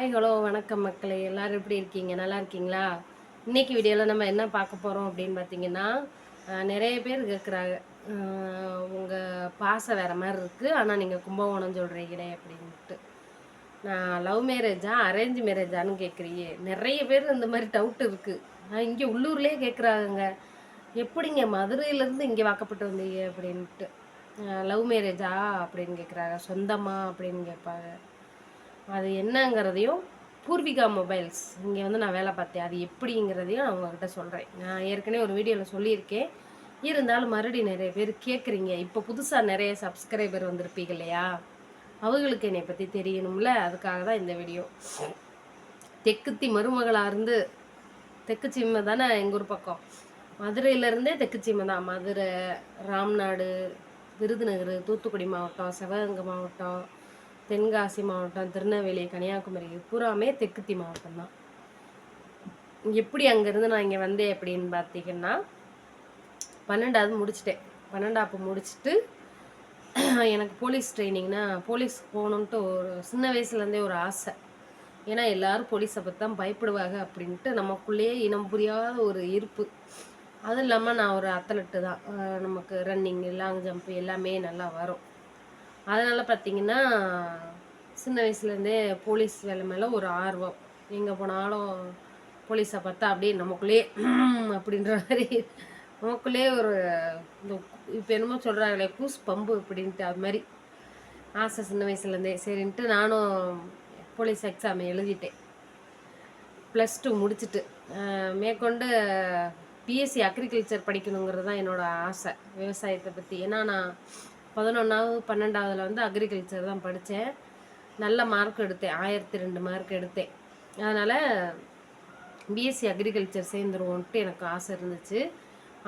Hi hello வணக்கம் மக்களே. எல்லோரும் எப்படி இருக்கீங்க? நல்லா இருக்கீங்களா? இன்னைக்கு வீடியோவில் நம்ம என்ன பார்க்க போகிறோம் அப்படின்னு பார்த்தீங்கன்னா நிறைய பேர் கேட்குறாங்க உங்கள் பாசம் வேறு மாதிரி இருக்குது ஆனால் நீங்கள் கும்பகோணம் சொல்கிறீங்களே அப்படின்ட்டு நான் லவ் மேரேஜா அரேஞ்ச் மேரேஜான்னு கேட்குறியே நிறைய பேர் இந்த மாதிரி டவுட் இருக்குது நான் இங்கே உள்ளூர்லேயே கேட்குறாங்க எப்படிங்க மதுரையிலேருந்து இங்கே வாக்கப்பட்டு வந்தீங்க அப்படின்ட்டு. லவ் மேரேஜா அப்படின்னு கேட்குறாங்க சொந்தமா அப்படின்னு கேட்பாங்க. அது என்னங்கிறதையும் பூர்விகா மொபைல்ஸ். இங்கே வந்து நான் வேலை பார்த்தேன். அது எப்படிங்கிறதையும் நான் உங்ககிட்ட சொல்கிறேன் நான் ஏற்கனவே ஒரு வீடியோவில் சொல்லியிருக்கேன். இருந்தாலும் மறுபடியும் நிறைய பேர் கேட்குறீங்க இப்போ புதுசாக நிறைய சப்ஸ்கிரைபர் வந்திருப்பீங்க இல்லையா? அவங்களுக்கு என்னை பற்றி தெரியணும்ல. அதுக்காக தான் இந்த வீடியோ. தெக்குத்தி மருமகளாக இருந்து தெக்குச்சிம்மை தானே எங்கள் ஊர் பக்கம்? மதுரையிலேருந்தே தெக்குச்சிம்மை தான். மதுரை ராம்நாடு விருதுநகர் தூத்துக்குடி மாவட்டம் சிவகங்கை மாவட்டம் தென்காசி மாவட்டம் திருநெல்வேலி கன்னியாகுமரி பூராமே தெற்குத்தி மாவட்டம் தான். எப்படி அங்கேருந்து நான் இங்கே வந்தேன் அப்படின்னு பார்த்தீங்கன்னா பன்னெண்டாவது முடிச்சிட்டேன். பன்னெண்டாப்பு முடிச்சுட்டு எனக்கு போலீஸ் ட்ரைனிங்னா போலீஸ் போகணுன்ட்டு ஒரு சின்ன வயசுலேருந்தே ஒரு ஆசை. ஏன்னா எல்லோரும் போலீஸை பற்றி தான் பயப்படுவாங்க அப்படின்ட்டு நமக்குள்ளேயே இனம் புரியாத ஒரு ஈர்ப்பு அதுவும் இல்லாமல் நான் ஒரு அத்லட்டு தான். நமக்கு ரன்னிங் லாங் ஜம்ப் எல்லாமே நல்லா வரும். அதனால் பார்த்தீங்கன்னா சின்ன வயசுலேருந்தே போலீஸ் வேலை மேலே ஒரு ஆர்வம். எங்கே போனாலும் போலீஸை பார்த்தா அப்படியே நமக்குள்ளேயே அப்படின்ற மாதிரி நமக்குள்ளேயே ஒரு இந்த இப்போ என்னமோ சொல்கிறாங்களே கூஸ் பம்பு அப்படின்ட்டு அது மாதிரி. ஆசை சின்ன வயசுலேருந்தே. சரின்ட்டு நானும் போலீஸ் எக்ஸாம் எழுதிட்டேன். ப்ளஸ் டூ முடிச்சுட்டு மேற்கொண்டு பிஎஸ்சி அக்ரிகல்ச்சர் படிக்கணுங்கிறது தான் என்னோட ஆசை. விவசாயத்தை பற்றி ஏன்னா நான் பதினொன்றாவது பன்னெண்டாவதுல வந்து அக்ரிகல்ச்சர் தான் படித்தேன் நல்ல மார்க் எடுத்தேன். ஆயிரத்தி ரெண்டு மார்க் எடுத்தேன். அதனால் பிஎஸ்சி அக்ரிகல்ச்சர் சேர்ந்துருவோன்ட்டு எனக்கு ஆசை இருந்துச்சு.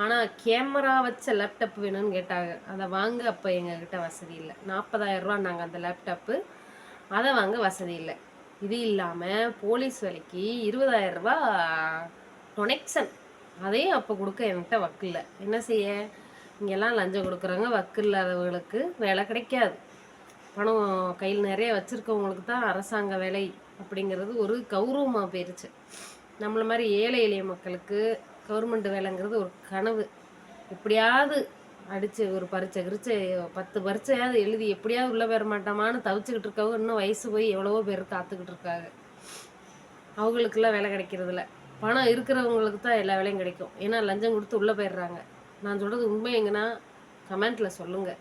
ஆனால் கேமரா வச்ச லேப்டாப் வேணும்னு கேட்டாங்க. அதை வாங்க அப்போ எங்ககிட்ட வசதி இல்லை. நாற்பதாயிரம் ரூபா நாங்கள் அந்த லேப்டாப்பு அதை வாங்க வசதி இல்லை. இது இல்லாமல் போலீஸ் வேலைக்கு இருபதாயிரரூபா டொனெக்ஷன் அதையும் அப்போ கொடுக்க என்கிட்ட வக்கில்லை என்ன செய்ய? இங்கெல்லாம் லஞ்சம் கொடுக்குறாங்க வக்கு இல்லாதவங்களுக்கு வேலை கிடைக்காது. பணம் கையில் நிறைய வச்சுருக்கவங்களுக்கு தான் அரசாங்க வேலை அப்படிங்கிறது ஒரு கௌரவமாக போயிருச்சு. நம்மளை மாதிரி ஏழை எளிய மக்களுக்கு கவர்மெண்ட் வேலைங்கிறது ஒரு கனவு. எப்படியாவது அடித்து ஒரு பரீட்சை கிரிச்சை பத்து பரீட்சையாவது எழுதி எப்படியாவது உள்ளே பெற மாட்டோமான்னு தவிச்சுக்கிட்டு இருக்கவங்க இன்னும் வயசு போய் எவ்வளவோ பேர் காத்துக்கிட்டு இருக்காங்க. அவங்களுக்கெல்லாம் வேலை கிடைக்கிறதில்ல. பணம் இருக்கிறவங்களுக்கு தான் எல்லா வேலையும் கிடைக்கும். ஏன்னா லஞ்சம் கொடுத்து உள்ளே போயிடுறாங்க. நான் சொல்கிறது உண்மை எங்கன்னா கமெண்ட்டில் சொல்லுங்கள்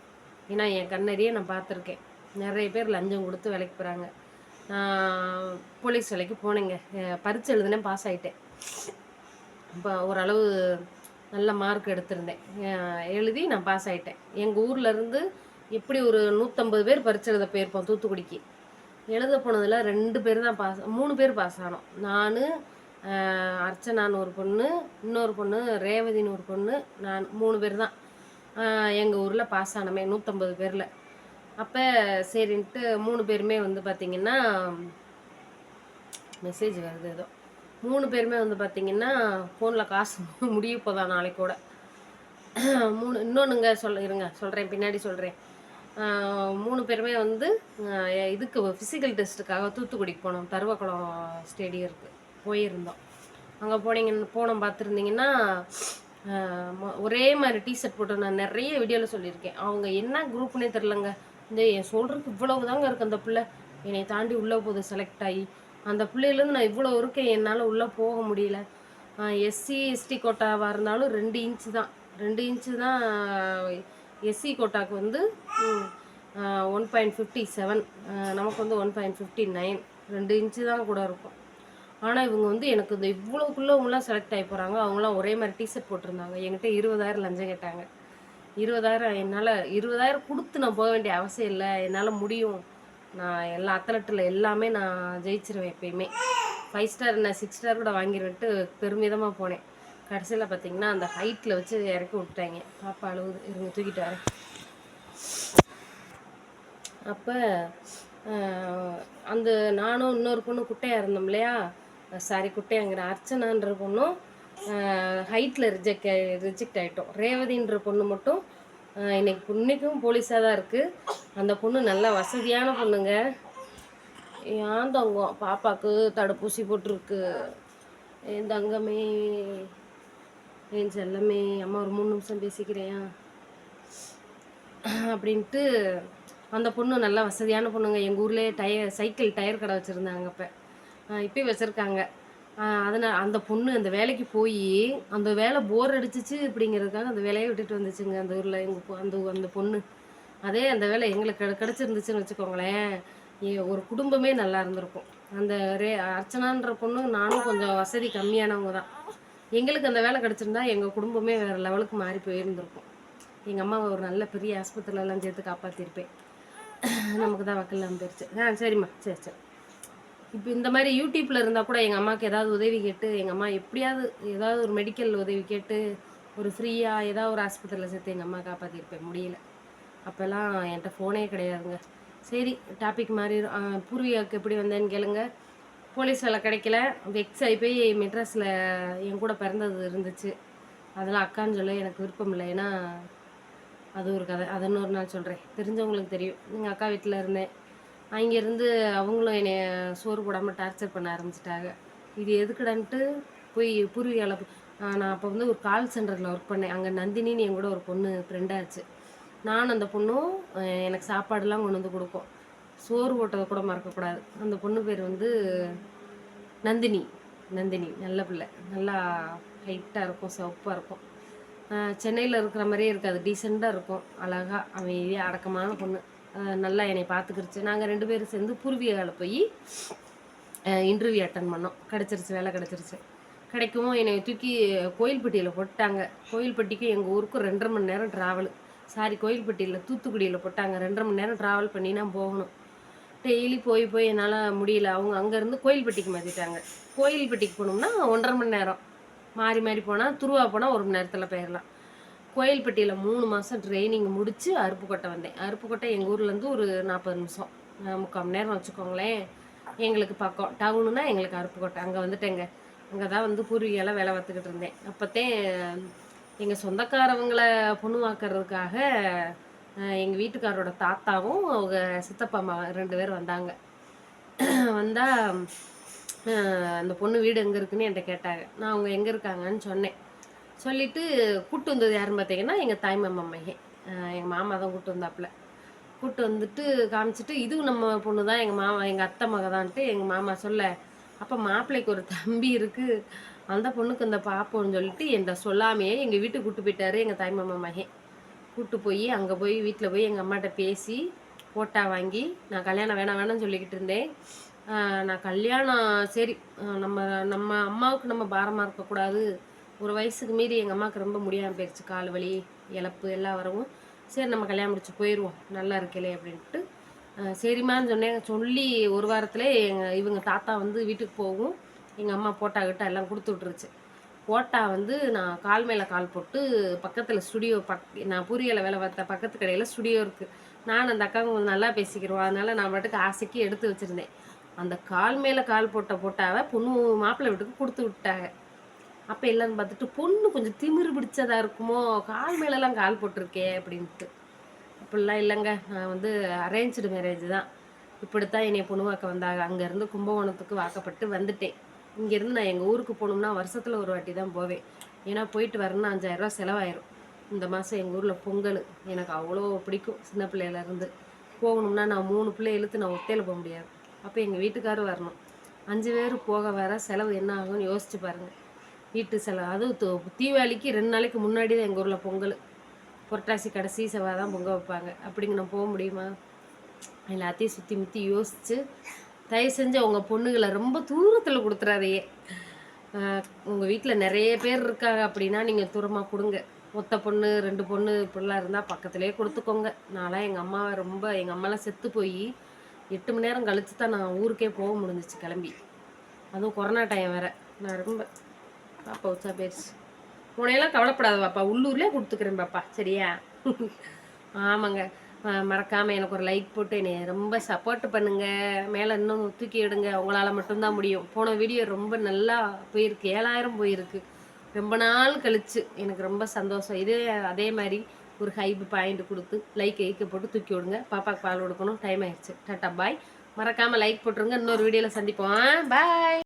ஏன்னா என் கண்ணறியே நான் பார்த்துருக்கேன். நிறைய பேர் லஞ்சம் கொடுத்து வேலைக்கு போகிறாங்க நான் போலீஸ் வேலைக்கு போனேங்க. பரிச்சு பரீட்சை எழுதுனேன் பாஸ் ஆகிட்டேன் இப்போ ஓரளவு நல்ல மார்க் எடுத்திருந்தேன். எழுதி நான் பாஸ் ஆகிட்டேன் எங்கள் ஊர்லேருந்து எப்படி ஒரு நூற்றம்பது பேர் பரீட்சை எழுத போயிருப்போம் தூத்துக்குடிக்கு. எழுத போனதில் ரெண்டு பேர் தான் பாஸ் மூணு பேர் பாஸ் ஆனோம். நான் அர்ச்சனான்னு ஒரு பொண்ணு இன்னொரு பொண்ணு ரேவதின்னு ஒரு பொண்ணு நான் மூணு பேர் தான். எங்கள் ஊரில் பாஸ் ஆனமே நூற்றம்பது பேரில். அப்போ சரின்ட்டு மூணு பேருமே வந்து பார்த்திங்கன்னா மெசேஜ் வருது ஏதோ. மூணு பேருமே வந்து பார்த்திங்கன்னா ஃபோனில் காசு முடிய போதா நாளைக்கு கூட. மூணு இன்னொன்றுங்க சொல்ல இருங்க சொல்கிறேன் பின்னாடி சொல்கிறேன் மூணு பேருமே வந்து இதுக்கு ஃபிசிக்கல் டெஸ்ட்டுக்காக தூத்துக்குடிக்கு போனோம். தருவக்குளம் ஸ்டேடியம் இருக்குது போயிருந்தோம். அங்கே போனீங்கன்னு போனோம் பார்த்துருந்தீங்கன்னா ஒரே மாதிரி டிஷர்ட் போட்டு நான் நிறைய வீடியோவில் சொல்லியிருக்கேன். அவங்க என்ன குரூப்னே தெரிலங்க. இந்த என் சொல்கிறதுக்கு இவ்வளவு தாங்க இருக்குது அந்த பிள்ளை. என்னை தாண்டி உள்ளே போகுது செலக்ட் ஆகி அந்த பிள்ளையிலேருந்து நான் இவ்வளோ இருக்கேன். என்னால் உள்ளே போக முடியல. எஸ்சி எஸ்டி கோட்டாவாக இருந்தாலும் ரெண்டு இன்ச்சு தான். ரெண்டு இன்ச்சு தான் எஸ்சி கோட்டாக்கு வந்து ஒன் பாயிண்ட் ஃபிஃப்டி செவன் நமக்கு வந்து ஒன் பாயிண்ட் ஃபிஃப்டி நைன் ரெண்டு இன்ச்சு தான் கூட இருக்கும். ஆனால் இவங்க வந்து எனக்கு இந்த இவ்வளோக்குள்ளவங்களாம் செலக்ட் ஆகி போகிறாங்க அவங்களாம் ஒரே மாதிரி டிஷர்ட் போட்டிருந்தாங்க. என்கிட்ட இருபதாயிரம் லஞ்சம் கேட்டாங்க. இருபதாயிரம் என்னால் இருபதாயிரம் கொடுத்து நான் போக வேண்டிய அவசியம் இல்லை. என்னால் முடியும். நான் எல்லா அத்தலட்டில் எல்லாமே நான் ஜெயிச்சிருவேன் எப்பயுமே. ஃபைவ் ஸ்டார் நான் சிக்ஸ் ஸ்டார் கூட வாங்கிருன்ட்டு பெருமிதமாக போனேன். கடைசியில் பார்த்தீங்கன்னா அந்த ஹைட்டில் வச்சு இறக்கி விட்டாங்க பாப்பா அழுவுது. இருங்க தூக்கிட்டு வரேன். அப்போ அந்த நானும் இன்னொரு பொண்ணு குட்டையாக இருந்தோம் இல்லையா? சாரி குட்டையாங்கிற அர்ச்சனான்ற பொண்ணும் ஹைட்டில் ரிஜெக்ட் ரிஜெக்ட் ஆகிட்டோம் ரேவதின்ற பொண்ணு மட்டும் இன்னைக்கு இன்னைக்கும் போலீஸாக தான் இருக்குது அந்த பொண்ணு நல்லா வசதியான பொண்ணுங்க. ஏன் தங்கம்? பாப்பாவுக்கு தடுப்பூசி போட்டிருக்கு. என் தங்கமே? என் செல்லமே? அம்மா ஒரு மூணு நிமிஷம் பேசிக்கிறேன் அப்படின்ட்டு அந்த பொண்ணு நல்லா வசதியான பொண்ணுங்க. எங்கள் ஊர்லேயே டயர் சைக்கிள் டயர் கடை வச்சுருந்தாங்க அப்போ. இப்போயும் வச்சுருக்காங்க. அதனால் அந்த பொண்ணு அந்த வேலைக்கு போய் அந்த வேலை போர் அடிச்சிச்சு அப்படிங்கிறதுக்காக அந்த வேலையை விட்டுட்டு வந்துச்சுங்க. அந்த ஊரில் எங்கள் அந்த அந்த பொண்ணு. அதே அந்த வேலை எங்களுக்கு கிடச்சிருந்துச்சுன்னு வச்சுக்கோங்களேன். ஒரு குடும்பமே நல்லா இருந்திருக்கும். அந்த ரே அர்ச்சனான்ற பொண்ணு நானும் கொஞ்சம் வசதி கம்மியானவங்க தான். எங்களுக்கு அந்த வேலை கிடச்சிருந்தா எங்கள் குடும்பமே வேறு லெவலுக்கு மாறி போயிருந்திருக்கும். எங்கள் அம்மாவை ஒரு நல்ல பெரிய ஆஸ்பத்திரியிலலாம் சேர்த்து காப்பாற்றிருப்பேன் நமக்கு தான் வக்கல்லாம் போயிடுச்சு ஆ சரிம்மா. சரி சரி. இப்போ இந்த மாதிரி யூடியூப்பில் இருந்தால் கூட எங்கள் அம்மாவுக்கு ஏதாவது உதவி கேட்டு எங்கள் அம்மா எப்படியாவது ஏதாவது ஒரு மெடிக்கல் உதவி கேட்டு ஒரு ஃப்ரீயாக ஏதாவது ஒரு ஆஸ்பத்திரியில் சேர்த்து எங்கள் அம்மா காப்பாற்றிருப்பேன் முடியல. அப்போல்லாம் என்கிட்ட ஃபோனே கிடையாதுங்க. சரி டாபிக் மாதிரி பூர்வீகாவுக்கு எப்படி வந்தேன்னு கேளுங்க. போலீஸ் வேலை கிடைக்கல. வெக்ஸ் ஆகி போய் மெட்ராஸில் என் கூட பிறந்தது இருந்துச்சு. அதெல்லாம் அக்கான்னு சொல்ல எனக்கு விருப்பம் இல்லை. ஏன்னா அது ஒரு கதை. அதை இன்னொரு நாள் சொல்கிறேன் தெரிஞ்சவங்களுக்கு தெரியும். எங்கள் அக்கா வீட்டில் இருந்தேன். அங்கேருந்து அவங்களும் என்னை சோறு போடாமல் டார்ச்சர் பண்ண ஆரம்பிச்சிட்டாங்க. இது எதுக்குடான்ட்டு போய் பூர்வீகால நான் அப்போ வந்து ஒரு கால் சென்டரில் ஒர்க் பண்ணேன். அங்கே நந்தினின்னு என் கூட ஒரு பொண்ணு ஃப்ரெண்டாச்சு நானும் அந்த பொண்ணும் எனக்கு சாப்பாடுலாம் கொண்டு வந்து கொடுக்கும். சோறு போட்டதை கூட மறக்கக்கூடாது. அந்த பொண்ணு பேர் வந்து நந்தினி. நந்தினி நல்ல பிள்ளை. நல்லா ஹைட்டாக இருக்கும் சிவப்பாக இருக்கும். சென்னையில் இருக்கிற மாதிரியே இருக்காது. டீசெண்டாக இருக்கும். அழகாக அமைதியாக அடக்கமான பொண்ணு. நல்லா என்னை பார்த்துக்கிருச்சு. நாங்கள் ரெண்டு பேரும் சேர்ந்து பூர்வீகாவில் போய் இன்டர்வியூ அட்டன் பண்ணோம். கிடச்சிருச்சு வேலை கிடச்சிருச்சு. கிடைக்கவும் என்னை தூக்கி கோயில்பட்டியில் போட்டாங்க கோயில்பட்டிக்கும் எங்கள் ஊருக்கும் ரெண்டரை மணி நேரம் ட்ராவல் சாரி கோயில்பட்டியில் தூத்துக்குடியில் போட்டாங்க. ரெண்டரை மணி நேரம் ட்ராவல் பண்ணி நான் போகணும். டெய்லி போய் போய் என்னால் முடியல. அவங்க அங்கேருந்து கோயில்பட்டிக்கு மாற்றிட்டாங்க கோயில்பட்டிக்கு போனோம்னா ஒன்றரை மணி நேரம். மாறி மாறி போனால் துருவா போனால் ஒரு மணி நேரத்தில் போயிடலாம் கோயில்பட்டியில் மூணு மாதம் ட்ரைனிங் முடித்து அருப்புக்கோட்டை வந்தேன். அருப்புக்கோட்டை எங்கள் ஊர்லேருந்து ஒரு நாற்பது நிமிஷம். முக்கால் மணி நேரம் வச்சுக்கோங்களேன். எங்களுக்கு பக்கம். டவுனுனா எங்களுக்கு அருப்புக்கோட்டை. அங்கே வந்துட்டேங்க அங்கே தான் வந்து பூர்வீகெல்லாம் வேலை பார்த்துக்கிட்டு இருந்தேன். அப்போத்தே எங்கள் சொந்தக்காரவங்களை பொண்ணுவாக்குறதுக்காக எங்கள் வீட்டுக்காரோட தாத்தாவும் அவங்க சித்தப்பா அம்மா ரெண்டு பேர் வந்தாங்க. வந்தால் அந்த பொண்ணு வீடு எங்கே இருக்குன்னு என்கிட்ட கேட்டாங்க. நான் அவங்க எங்கே இருக்காங்கன்னு சொன்னேன். சொல்லிட்டு கூப்பிட்டு வந்தது யாருன்னு பார்த்தீங்கன்னா எங்கள் தாய் மாமா மையன் எங்கள் மாமா தான் கூப்பிட்டு வந்தாப்புல. கூப்பிட்டு வந்துட்டு காமிச்சிட்டு இதுவும் நம்ம பொண்ணு தான் எங்கள் மாமா எங்கள் அத்தை மக தான்ட்டு எங்கள் மாமா சொல்ல அப்போ மாப்பிள்ளைக்கு ஒரு தம்பி இருக்குது அந்த பொண்ணுக்கு இந்த பாப்போன்னு சொல்லிட்டு என்னை சொல்லாமையே எங்கள் வீட்டுக்கு கூப்பிட்டு போயிட்டாரு எங்கள் தாய்மாமா மகன் கூப்பிட்டு போய் அங்கே போய் வீட்டில் போய் எங்கள் அம்மாட்ட பேசி போட்டா வாங்கி நான் கல்யாணம் வேணாம் வேணாம்னு சொல்லிக்கிட்டு இருந்தேன். நான் கல்யாணம் சரி நம்ம நம்ம அம்மாவுக்கு நம்ம பாரமாக இருக்கக்கூடாது. ஒரு வயசுக்கு மீறி எங்கள் அம்மாவுக்கு ரொம்ப முடியாமல் போயிடுச்சு கால் வலி இழப்பு எல்லாம் வரவும் சரி நம்ம கல்யாணம் முடிச்சு போயிடுவோம் நல்லா இருக்கலே அப்படின்ட்டு சரிம்மான்னு சொன்னேன். சொல்லி ஒரு வாரத்தில் எங்கள் இவங்க தாத்தா வந்து வீட்டுக்கு போகும் எங்கள் அம்மா போட்டா கிட்ட எல்லாம் கொடுத்து விட்டுருச்சு. போட்டா வந்து நான் கால் மேலே கால் போட்டு பக்கத்தில் ஸ்டுடியோ பக் நான் பூரியலை வேலை பார்த்த பக்கத்து கடையில் ஸ்டுடியோ இருக்குது நான் அந்த அக்காவும் கொஞ்சம் நல்லா பேசிக்கிறோம். அதனால் நான் பாட்டுக்கு ஆசைக்கு எடுத்து வச்சுருந்தேன். அந்த கால் மேலே கால் போட்ட போட்டாவை பொண்ணு மாப்பிள்ளை வீட்டுக்கு கொடுத்து விட்டாங்க. அப்போ எல்லாரும் பார்த்துட்டு பொண்ணு கொஞ்சம் திமிரு பிடிச்சதா இருக்குமோ? கால் மேலெல்லாம் கால் போட்டிருக்கே அப்படின்ட்டு. அப்படிலாம் இல்லைங்க. நான் வந்து அரேஞ்சுடு மேரேஜ் தான். இப்படித்தான் என்னை பொண்ணு வாக்க வந்தாங்க. அங்கேருந்து கும்பகோணத்துக்கு வாக்கப்பட்டு வந்துட்டேன். இங்கேருந்து நான் எங்கள் ஊருக்கு போகணும்னா வருஷத்தில் ஒரு வாட்டி தான் போவேன். ஏன்னா போயிட்டு வரணும்னா அஞ்சாயிரரூவா செலவாயிரும். இந்த மாதம் எங்கள் ஊரில் பொங்கல். எனக்கு அவ்வளோ பிடிக்கும் சின்ன பிள்ளையிலேருந்து. போகணும்னா நான் மூணு பிள்ளை இழுத்து நான் ஒத்தையில் போக முடியாது. அப்போ எங்கள் வீட்டுக்காரர் வரணும். அஞ்சு பேர் போக வர செலவு என்ன ஆகும்னு யோசிச்சு பாருங்கள் வீட்டு செலவு. அதுவும் தீபாவளிக்கு ரெண்டு நாளைக்கு முன்னாடி தான் எங்கள் ஊரில் பொங்கல். புரட்டாசி கடைசி செவ்வாய் தான் பொங்க வைப்பாங்க. அப்படிங்க நான் போக முடியுமா? எல்லாத்தையும் சுற்றி முற்றி யோசித்து தயவு செஞ்சு உங்கள் பொண்ணுகளை ரொம்ப தூரத்தில் கொடுத்துறாதையே உங்கள் வீட்டில் நிறைய பேர் இருக்காங்க அப்படின்னா நீங்கள் தூரமாக கொடுங்க. மொத்த பொண்ணு ரெண்டு பொண்ணு இப்படிலாம் இருந்தால் பக்கத்துலேயே கொடுத்துக்கோங்க. நான்லாம் எங்கள் அம்மாவை ரொம்ப எங்கள் அம்மாலாம் செத்து போய் எட்டு மணி நேரம் கழித்து தான் நான் ஊருக்கே போக முடிஞ்சிச்சு கிளம்பி. அதுவும் கொரோனா டைம் வேறு. நான் ரொம்ப பாப்பா உச்சா பேர்ஸ் உனையெல்லாம் கவலைப்படாத பாப்பா. உள்ளூர்லேயே கொடுத்துக்கிறேன் பாப்பா. சரியா? ஆமாங்க. மறக்காமல் எனக்கு ஒரு லைக் போட்டு என்னை ரொம்ப சப்போர்ட் பண்ணுங்கள் மேலே இன்னும் தூக்கி விடுங்க உங்களால் மட்டும்தான் முடியும். போன வீடியோ ரொம்ப நல்லா போயிருக்கு. ஏழாயிரம் போயிருக்கு. ரொம்ப நாள் கழிச்சு எனக்கு ரொம்ப சந்தோஷம். இதே அதே மாதிரி ஒரு ஹைப் பாயிண்ட் கொடுத்து லைக் ஐக்க போட்டு தூக்கி விடுங்க. பாப்பாவுக்கு பால் கொடுக்கணும். டைம் ஆயிடுச்சு. டாட்டா பாய் மறக்காமல் லைக் போட்டுருங்க. இன்னொரு வீடியோவில் சந்திப்போம். பாய்